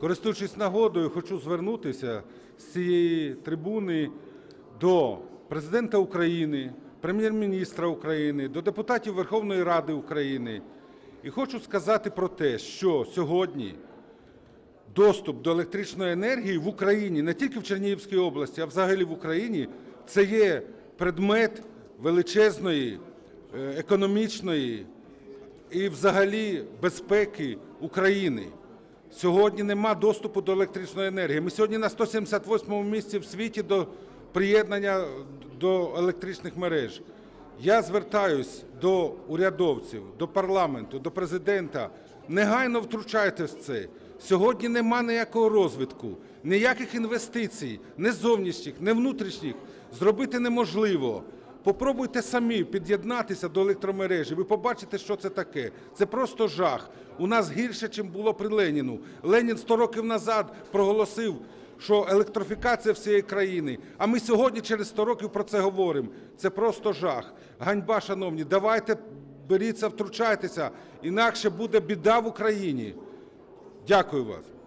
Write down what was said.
Користуючись нагодою, хочу звернутися з цієї трибуни до Президента України, Прем'єр-міністра України, до депутатів Верховної Ради України. І хочу сказати про те, що сьогодні доступ до електричної енергії в Україні, не тільки в Чернігівській області, а взагалі в Україні, це є предмет величезної е, економічної і взагалі безпеки України. Сьогодні нема доступу до електричної енергії. Ми сьогодні на 178 місці в світі до приєднання до електричних мереж. Я звертаюсь до урядовців, до парламенту, до президента. Негайно втручайтесь в це. Сьогодні нема ніякого розвитку, ніяких інвестицій, ні зовнішніх, ні внутрішніх зробити неможливо. Попробуйте самі під'єднатися до електромережі. Ви побачите, що це таке. Це просто жах. У нас гірше, ніж було при Леніну. Ленін 100 років назад проголосив, що електрифікація всієї країни. А ми сьогодні, через 100 років, про це говоримо. Це просто жах. Ганьба, шановні, давайте беріться, втручайтеся, інакше буде біда в Україні. Дякую вас.